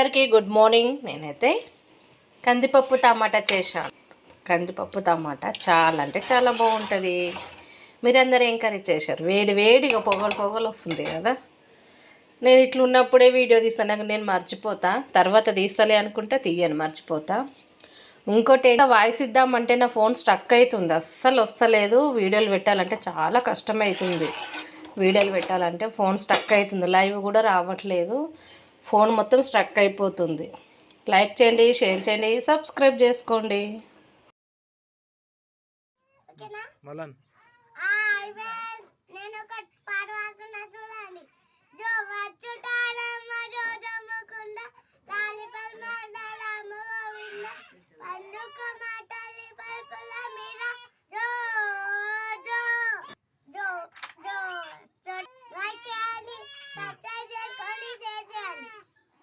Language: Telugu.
అందరికీ గుడ్ మార్నింగ్. నేనైతే కందిపప్పు టమాటా చేశాను. కందిపప్పు టమాటా చాలా అంటే చాలా బాగుంటుంది. మీరందరూ ఏం కర్రీ చేశారు? వేడి వేడిగా పొగలు పొగలు వస్తుంది కదా. నేను ఇట్లా ఉన్నప్పుడే వీడియో తీస్తాను. నేను మర్చిపోతా. తర్వాత తీస్తలే అనుకుంటే తీయను మర్చిపోతా. ఇంకోటి ఏంటో వాయిస్ ఇద్దామంటే నా ఫోన్ స్ట్రక్ అవుతుంది అస్సలు వస్తలేదు. వీడియోలు పెట్టాలంటే చాలా కష్టమవుతుంది వీడియోలు పెట్టాలంటే ఫోన్ స్ట్రక్ అవుతుంది లైవ్ కూడా రావట్లేదు. ఫోన్ మొత్తం స్ట్రక్ అయిపోతుంది. లైక్ చేయండి షేర్ చేయండి సబ్స్క్రైబ్ చేసుకోండి.